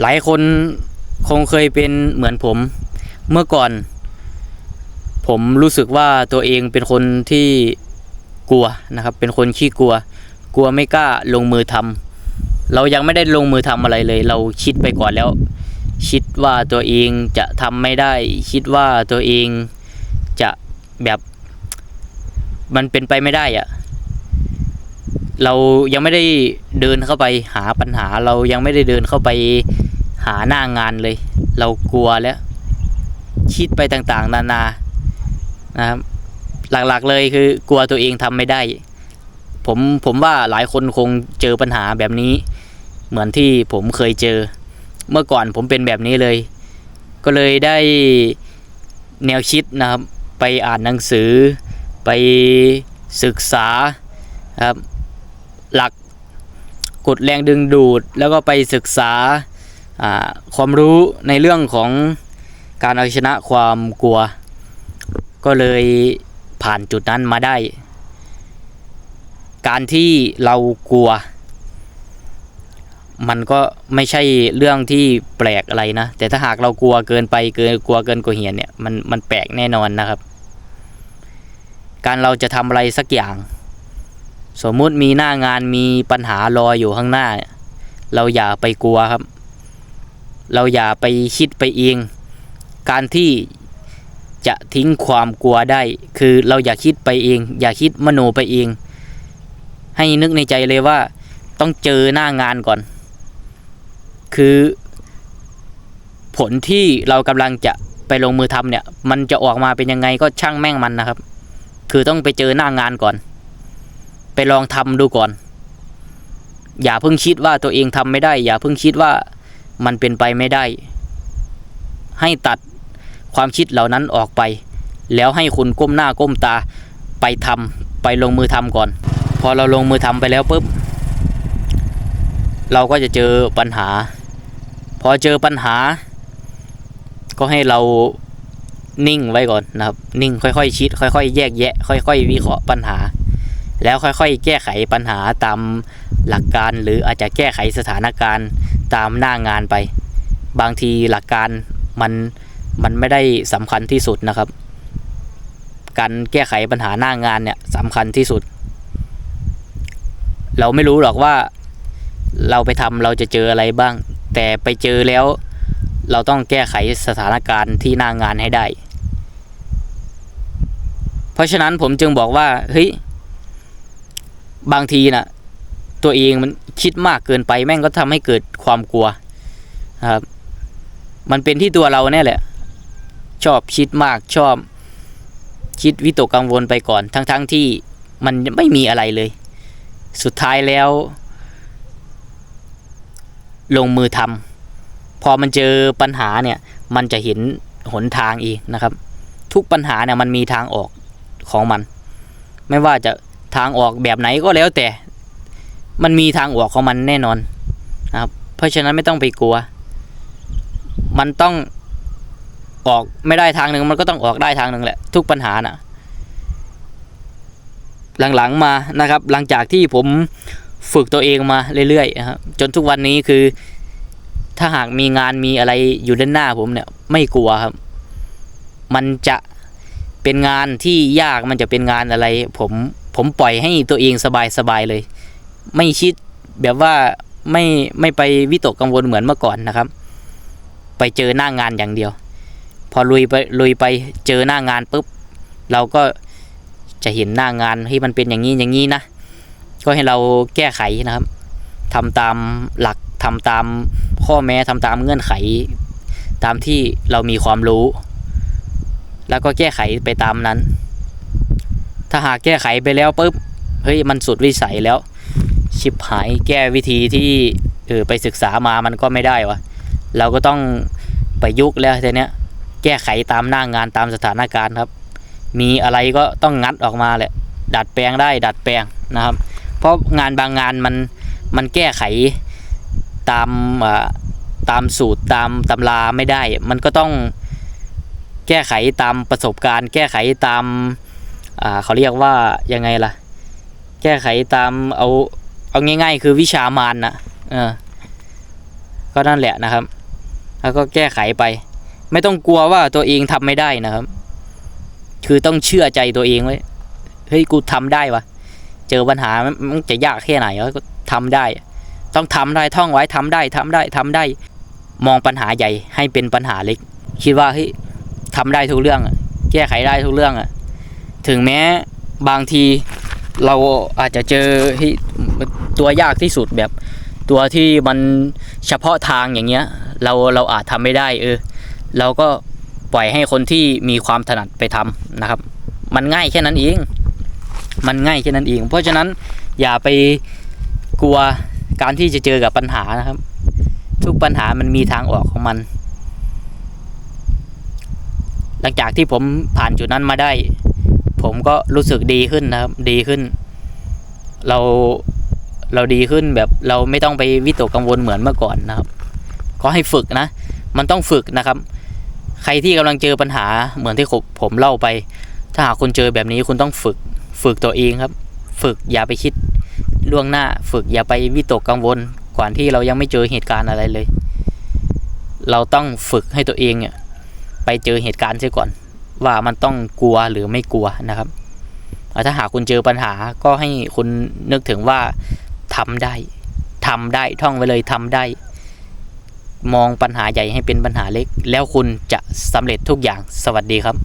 หลายคนคงเคยเป็นเหมือนผม เมื่อก่อน ผมรู้สึกว่าตัวเองเป็นคนที่กลัวนะครับ เป็นคนขี้กลัว กลัวไม่กล้าลงมือทำเรายังไม่ได้ลงมือทำอะไรเลย เราคิดไปก่อนแล้ว คิดว่าตัวเองจะทำไม่ได้ คิดว่าตัวเองจะแบบ มันเป็นไปไม่ได้อะ เรายังไม่ได้เดินเข้าไปหาปัญหา เรายังไม่ได้เดินเข้าไปหาหน้างานเลย เรากลัวแล้ว คิดไปต่างๆ นานานะครับหลักๆเลยคือกลัวตัวเองทำไม่ได้ ผมผมว่าหลายคนคงเจอปัญหาแบบนี้ เหมือนที่ผมเคยเจอ เมื่อก่อนผมเป็นแบบนี้เลย ก็เลยได้แนวคิดนะครับ ไปอ่านหนังสือ ไปศึกษาครับ หลักกฎแรงดึงดูด แล้วก็ไปศึกษาความรู้ในเรื่องของการเอาชนะความกลัว ก็เลยผ่านจุดนั้นมาได้ การที่เรากลัว มันก็ไม่ใช่เรื่องที่แปลกอะไรนะ แต่ถ้าหากเรากลัวเกินไปเกินกลัวเกินกว่าเหตุเนี่ยมันมันแปลกแน่นอนนะครับ การเราจะทำอะไรสักอย่าง สมมุติมีหน้างานมีปัญหารออยู่ข้างหน้า เราอย่าไปกลัวครับ เราอย่าไปคิดไปเอง การที่จะทิ้งความกลัวได้ คือเราอย่าคิดไปเอง อย่าคิดมโนไปเอง ให้นึกในใจเลยว่า ต้องเจอหน้างานก่อน คือ ผลที่เรากำลังจะไปลงมือทำเนี่ย มันจะออกมาเป็นยังไงก็ช่างแม่งมันนะครับ คือต้องไปเจอหน้างานก่อน ลองทำดูก่อน อย่าเพิ่งคิดว่าตัวเองทำไม่ได้ อย่าเพิ่งคิดว่ามันเป็นไปไม่ได้ ให้ตัดความคิดเหล่านั้นออกไป แล้วให้คุณก้มหน้าก้มตาไปทำไปลงมือทำก่อน พอเราลงมือทำไปแล้วปุ๊บเราก็จะเจอปัญหา พอเจอปัญหา ก็ให้เรานิ่งไว้ก่อนนะครับ นิ่งค่อยๆคิด ค่อยๆ แยกแยะ ค่อยๆ วิเคราะห์ปัญหา แล้วค่อยๆ แก้ไขปัญหาตามหลักการ หรืออาจจะแก้ไขสถานการณ์ตามหน้างานไป บางทีหลักการมันมันไม่ได้สำคัญที่สุดนะครับ การแก้ไขปัญหาหน้างานเนี่ยสำคัญที่สุด เราไม่รู้หรอกว่าเราไปทำเราจะเจออะไรบ้าง แต่ไปเจอแล้ว เราต้องแก้ไขสถานการณ์ที่หน้างานให้ได้ เพราะฉะนั้นผมจึงบอกว่าเฮ้ย บางทีนะ่ะ ตัวเองมันคิดมากเกินไปแม่งก็ทำให้เกิดความกลัวนะครับ มันเป็นที่ตัวเราเนี่ยแหละ ชอบคิดมากชอบ คิดวิตกกังวลไปก่อน ทั้งๆทที่มันไม่มีอะไรเลย สุดท้ายแล้ว ลงมือทำพอมันเจอปัญหาเนี่ย มันจะเห็นหนทางอีกนะครับ ทุกปัญหาเนี่ยมันมีทางออกของมัน ไม่ว่าจะ ทางออกแบบไหนก็แล้วแต่ มันมีทางออกของมันแน่นอนนะครับ เพราะฉะนั้นไม่ต้องไปกลัว มันต้องออกไม่ได้ทางหนึ่งมันก็ต้องออกได้ทางหนึ่งแหละ ทุกปัญหาน่ะ หลังๆมานะครับ หลังจากที่ผมฝึกตัวเองมาเรื่อยๆนะครับจนทุกวันนี้คือ ถ้าหากมีงานมีอะไรอยู่ด้านหน้าผมเนี่ย ไม่กลัวครับ มันจะเป็นงานที่ยากมันจะเป็นงานอะไร ผม ผมปล่อยให้ตัวเองสบายๆเลย ไม่คิดแบบว่าไม่ไม่ไปวิตกกังวลเหมือนเมื่อก่อนนะครับ ไปเจอหน้างานอย่างเดียว พอลุยไปลุยไปเจอหน้างานปุ๊บ เราก็จะเห็นหน้างานที่มันเป็นอย่างนี้อย่างนี้นะก็ให้เราแก้ไขนะครับทำตามหลักทำตามข้อแม้ทำตามเงื่อนไข ตามที่เรามีความรู้ แล้วก็แก้ไขไปตามนั้น ถ้าหากแก้ไขไปแล้วปุ๊บเฮ้ยมันสุดวิสัยแล้ว ชิบหายแก้วิธีที่เออไปศึกษามามันก็ไม่ได้วะเราก็ต้องไปยุกต์แล้วทีเนี้ยแก้ไขตามหน้างานตามสถานการณ์ครับ มีอะไรก็ต้องงัดออกมาแหละดัดแปลงได้ดัดแปลงนะครับ เพราะงานบางงานมันมันแก้ไขตามอ่าตามสูตรตามตำราไม่ได้ มันก็ต้องแก้ไขตามประสบการณ์ แก้ไขตาม อ่าเขาเรียกว่ายังไงล่ะ แก้ไขตามเอาเอาง่าย ๆ คือวิชามารนะเออก็นั่นแหละนะครับ แล้วก็แก้ไขไป ไม่ต้องกลัวว่าตัวเองทำไม่ได้นะครับ คือต้องเชื่อใจตัวเองไว้เฮ้ยกูทำได้วะเจอปัญหามันจะยากแค่ไหนก็ทำได้ ต้องทำได้ท่องไว้ทำได้ทำได้ทำได้ มองปัญหาใหญ่ให้เป็นปัญหาเล็ก คิดว่าเฮ้ยทำได้ทุกเรื่อง แก้ไขได้ทุกเรื่องอะ ถึงแม้บางทีเราอาจจะเจอตัวยากที่สุดแบบตัวที่มันเฉพาะทางอย่างเงี้ย เราเราอาจทำไม่ได้เออ เราก็ปล่อยให้คนที่มีความถนัดไปทำนะครับ มันง่ายแค่นั้นเอง มันง่ายแค่นั้นเอง เพราะฉะนั้นอย่าไปกลัวการที่จะเจอกับปัญหานะครับ ทุกปัญหามันมีทางออกของมัน หลังจากที่ผมผ่านจุดนั้นมาได้ ผมก็รู้สึกดีขึ้นนะครับ ดีขึ้น เราเราดีขึ้นแบบเราไม่ต้องไปวิตกกังวลเหมือนเมื่อก่อนนะครับ ก็ให้ฝึกนะ มันต้องฝึกนะครับ ใครที่กำลังเจอปัญหาเหมือนที่ผมผมเล่าไป ถ้าหากคุณเจอแบบนี้คุณต้องฝึก ฝึกตัวเองครับ ฝึกอย่าไปคิดล่วงหน้า ฝึกอย่าไปวิตกกังวลก่อนที่เรายังไม่เจอเหตุการณ์อะไรเลย เราต้องฝึกให้ตัวเองเนี่ยไปเจอเหตุการณ์เสียก่อน ว่ามันต้องกลัวหรือไม่กลัวนะครับถ้าหากคุณเจอปัญหาก็ให้คุณนึกถึงว่าทำได้ทำได้ท่องไว้เลยทำได้ มองปัญหาใหญ่ให้เป็นปัญหาเล็ก แล้วคุณจะสำเร็จทุกอย่างสวัสดีครับ